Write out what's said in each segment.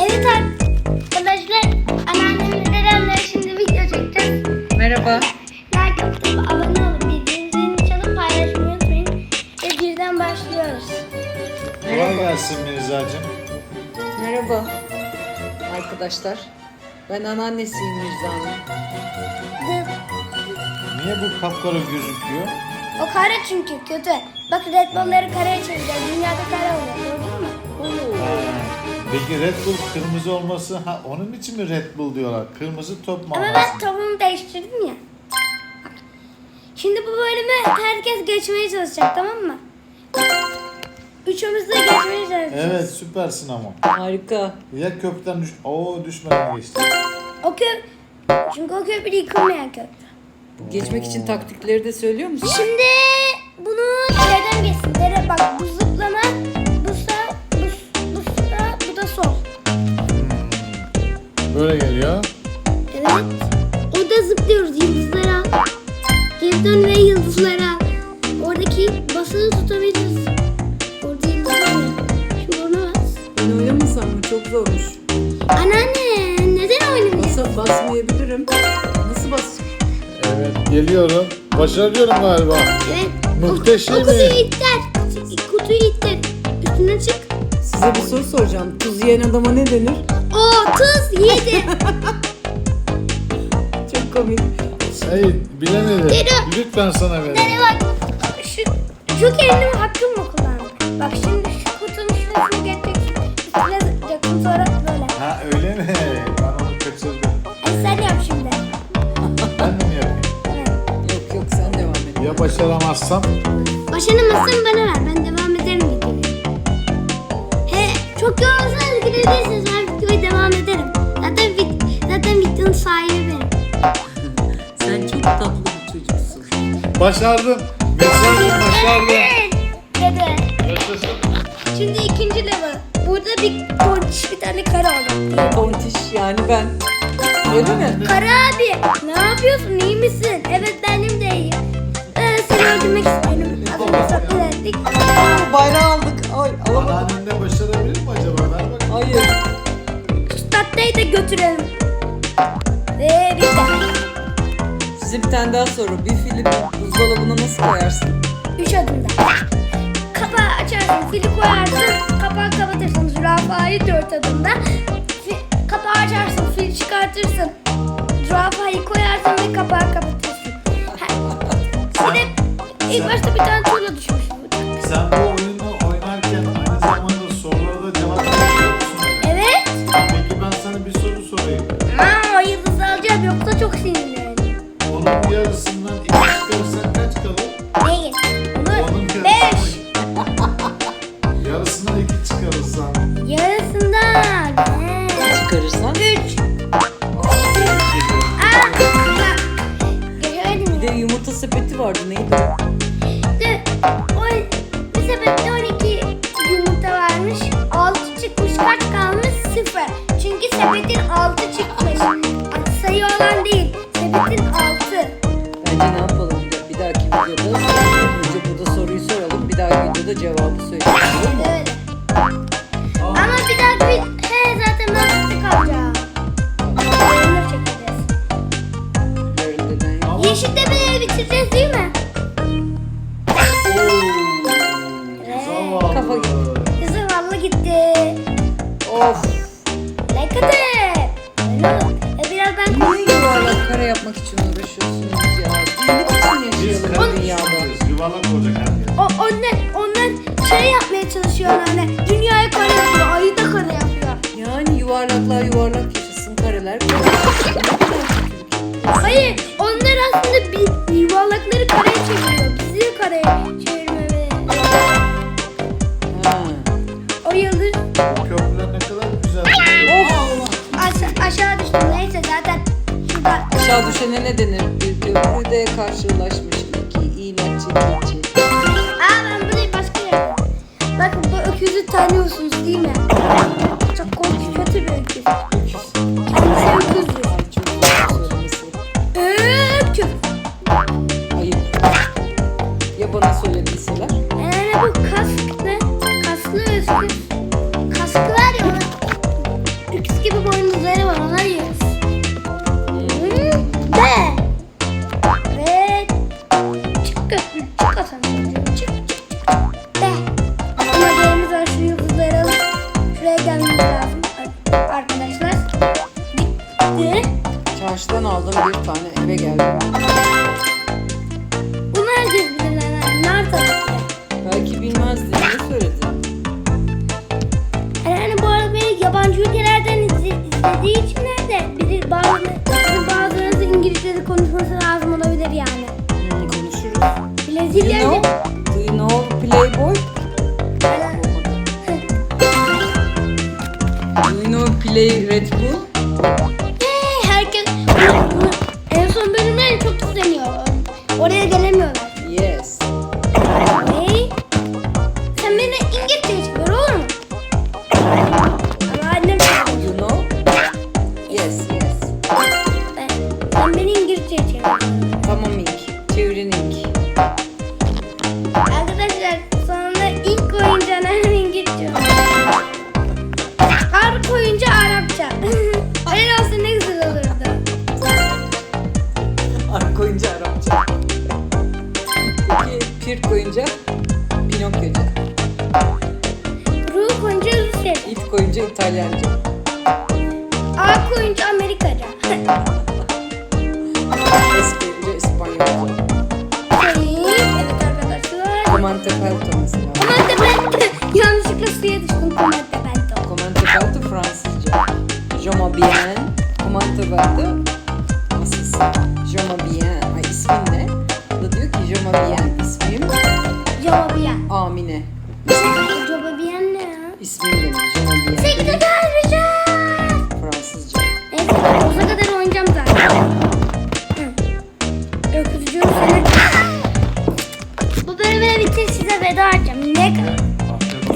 Evet arkadaşlar, anneannemle dedemle şimdi video çekeceğiz. Merhaba. Like atıp abone olun, bildirimlerini çalıp paylaşmayı unutmayın. Ve birden başlıyoruz. Kolay gelsin Mirzacığım. Merhaba. Arkadaşlar. Ben anneannesiyim Mirza'nın. Niye bu kapkara gözüküyor? O kare çünkü kötü. Bak Red Bull'ları kareye çevireceğiz. Dünyada kare oluyor. Gördün mü? Ha. Peki Red Bull kırmızı olması ha onun için mi Red Bull diyorlar? Kırmızı top Ama manası. ben topumu değiştirdim ya. Bak. Şimdi bu bölümü herkes geçmeye çalışacak tamam mı? Üçümüz de geçmeye çalışacağız. Evet süpersin ama. Harika. Ya köprüden düş... Oo düşmeden geçti. O köp... Çünkü o köprü yıkılmayan köprü. Geçmek için taktikleri de söylüyor musun? Şimdi Çok zormuş. Anneanne neden oynamıyorsun? Basa basmayabilirim. Nasıl bas? Evet geliyorum. Başarıyorum galiba. Evet. Muhteşem. O, o kutuyu ittir. Kutuyu ittir. Üstüne çık. Size bir soru soracağım. Tuz yiyen adama ne denir? O tuz yedi. Çok komik. Hayır bilemedim. Dere. Lütfen sana Dere verin. bak. Şu, şu kendimi hakkım mı kullandım? Bak şimdi Ya başaramazsam? Başaramazsan bana ver. Ben devam ederim videoya. He, çok yorulsanız gidebilirsiniz. Ben videoya devam ederim. Zaten, vid- zaten videonun sahibi benim. Sen çok tatlı bir çocuksun. Başardım. Mirzacığım başardım. Evet. Dede. Yaşasın. Şimdi ikinci level. Burada bir konç bir tane kara oldu. Tontiş yani ben. Öyle mi? Kara abi ne yapıyorsun iyi misin? Evet benim de iyiyim. Seni öldürmek istiyorum. Az önce sohbet ettik. Bayrağı aldık. Ay alamadım. Anneannem de başarabilir mi acaba? Ver bakalım. Hayır. Şu tahtayı da götürelim. Ve bir daha. Size bir tane daha soru. Bir fili buzdolabına nasıl koyarsın? Üç adımda. Kapağı açarsın, fili koyarsın, kapağı kapatırsın. Zürafayı dört adımda. Fi- kapağı açarsın, fil çıkartırsın. Zürafayı koyarsın ve kapağı kapatırsın. İlk başta bir tane tuğla düşmüş. Sen bu oyunu oynarken aynı zamanda sorulara da cevap veriyor musun? Evet. Peki ben sana bir soru sorayım. Aa, o yıldızı alacağım yoksa çok sinirlenirim. Onun yarısından iki çıkarırsan kaç kalır? Değil. Onun Onu yarısından- beş. Yarısından iki çıkarırsan. Yarısından. He. Çıkarırsan. Üç. Aa, Geçemedim Bir de yumurta sepeti vardı. Neydi o? O, bir sepette 12 yumurta varmış. 6 çıkmış. Kaç kalmış? 0. Çünkü sepetin 6 çıkmış. Sayı olan değil. Sepetin 6. Bence ne yapalım? Bir, dahaki videoda önce burada soruyu soralım. Bir dahaki videoda cevabı söyleyelim. Olur mu? Evet. Ama bir daha bir... He zaten ben sizi kalacağım. Ama Yeşiltepe'yi bitireceğiz değil mi? Kafa gitti. Kızım valla gitti. Of! Ne kadar? E biraz ben... Niye yuvarlak kare yapmak için uğraşıyorsunuz ya? Yıllık için Biz kardeş dünyada. oluyoruz. Yuvarlak olacak her yer. O, onlar, onlar şey yapmaya çalışıyor anne. Dünyaya kare yapıyor, ayı da Neyse zaten şurada. Aşağı düşene ne denir? Bir köprüde karşılaşmış iki inatçı keçi. Aa ben burayı başka yere. Bakın bu öküzü tanıyorsunuz değil mi? Çok korkunç kötü bir öküz. Aldım bir tane eve geldim. Bunu herkes bilir. Nar tabii. Belki bilmezdi. Ne söyledi? Yani bu beni yabancı ülkelerden izle, izlediği için de bilir bazı bizim bazılarınızın İngilizce'de konuşması lazım olabilir yani. Hmm, konuşuruz. Do you Brezilya'da know? Do you know Playboy? Do you know Play Red Bull? Oraya gelemiyorlar. Yes. Hey, sen beni İngilizce olur mu? Ama annem. You know? Yes, yes. Ben, sen beni İngilizce çevir. Peki Pir koyunca Pinokyoca. Ruh oyuncu Rusya. İt koyunca İtalyanca. A koyuncu Amerikaca. Es koyunca İspanyolca. evet arkadaşlar. Comante Pelto mesela. Komante ben yanlışlıkla suya düştüm komante ben de. Comante Pelto Fransızca. Je m'habille. Comante Pelto nasılsın? Je m'habille. Ay ismin ne? Da diyor ki Je m'habille. İsmim demiş. Je m'habille. Sekte kalmışım. Fransızca. Neyse sonsuza kadar oynayacağım zaten. Hı. Öpücüğüm seni. Bu bölümü bitir size veda edeceğim. Ne kadar?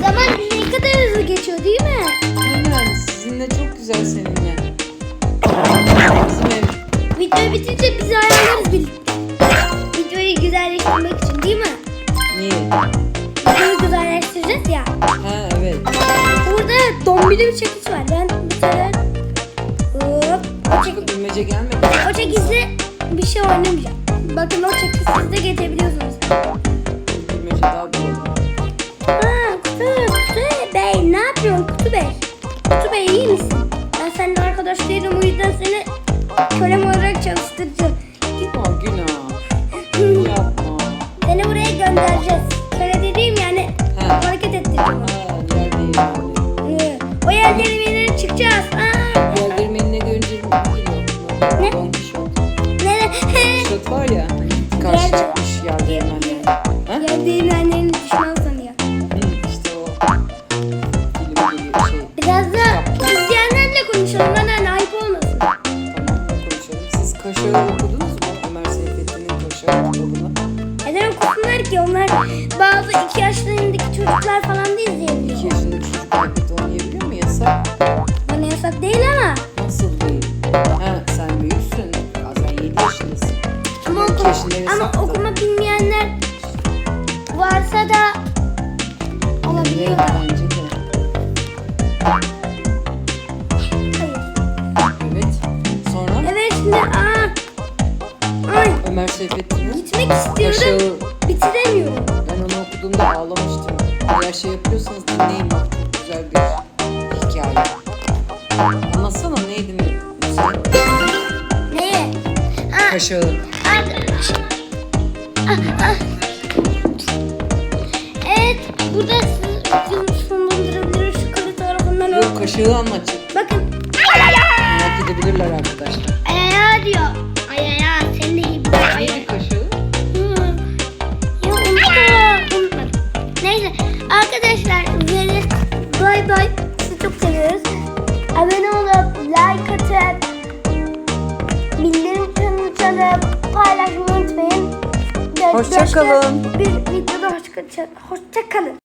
Zaman ne kadar hızlı geçiyor değil mi? Aynen. Sizinle çok güzel seninle. Bizim ev. Video bitince biz ayarlarız birlikte. Videoyu güzelleştirmek için değil mi? Niye? Videoyu güzelleştireceğiz ya. Ha evet. Burada dombili bir çekiç var. Ben bir tane hop o çekiç, Bilmece gelmedi. o çekişle bir şey oynamayacağım. Bakın o çekiç siz de geçebiliyorsunuz. Bilmece daha bu. Aa, kutu, kutu bey ne yapıyorsun kutu bey? Kutu bey iyi misin? Ben seninle arkadaş değilim o yüzden seni kölem olarak çalıştıracağım. Aa günah. Yapma. Seni buraya göndereceğiz. Bye. Yasak. Bana yasak değil ama. Nasıl değil? Ha sen büyüksün. Ya sen 7 yaşındasın. Ama, İki oku, yaşında yasak ama okuma bilmeyenler varsa da da. bence de. Evet. Sonra Evet şimdi aa. Ay Ömer Seyfettin'in gitmek istiyorum. Kaşağı Bitiremiyorum. Ben onu okuduğumda ağlamıştım. Eğer şey yapıyorsanız dinleyin bak güzel bir hikaye. Anlatsana neydi mesela? Neye? Aa, Kaşağı. Ah, ah. Evet burada siz sonlandırabilir şu karı tarafından Yok öp. kaşağı anlatacak. Bakın. Merak edebilirler arkadaşlar. Ay ay ay diyor. Paylaşmayı unutmayın. Gör- Hoşça başka kalın. Bir videoda hoşça, hoşça kalın.